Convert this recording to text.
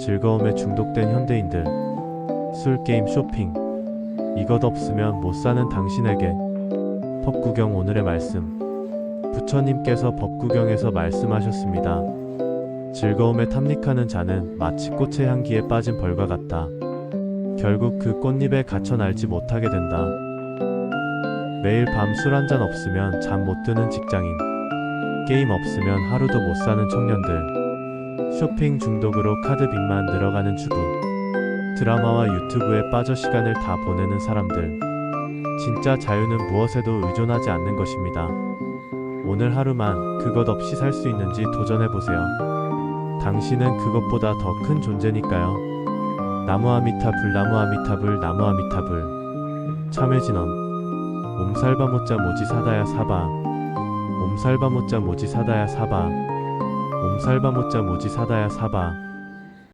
즐거움에 중독된 현대인들. 술, 게임, 쇼핑. 이것 없으면 못 사는 당신에게. 법구경 오늘의 말씀. 부처님께서 법구경에서 말씀하셨습니다. 즐거움에 탐닉하는 자는 마치 꽃의 향기에 빠진 벌과 같다. 결국 그 꽃잎에 갇혀 날지 못하게 된다. 매일 밤 술 한 잔 없으면 잠 못 드는 직장인. 게임 없으면 하루도 못 사는 청년들. 쇼핑 중독으로 카드 빚만 늘어가는 주부. 드라마와 유튜브에 빠져 시간을 다 보내는 사람들. 진짜 자유는 무엇에도 의존하지 않는 것입니다. 오늘 하루만 그것 없이 살 수 있는지 도전해보세요. 당신은 그것보다 더 큰 존재니까요. 나무 아미타불 나무 아미타불 나무 아미타불 참외진원 옴살바 모짜 모지 사다야 사바 옴살바 모짜 모지 사다야 사바 옴살바 모짜 모지 사다야 사바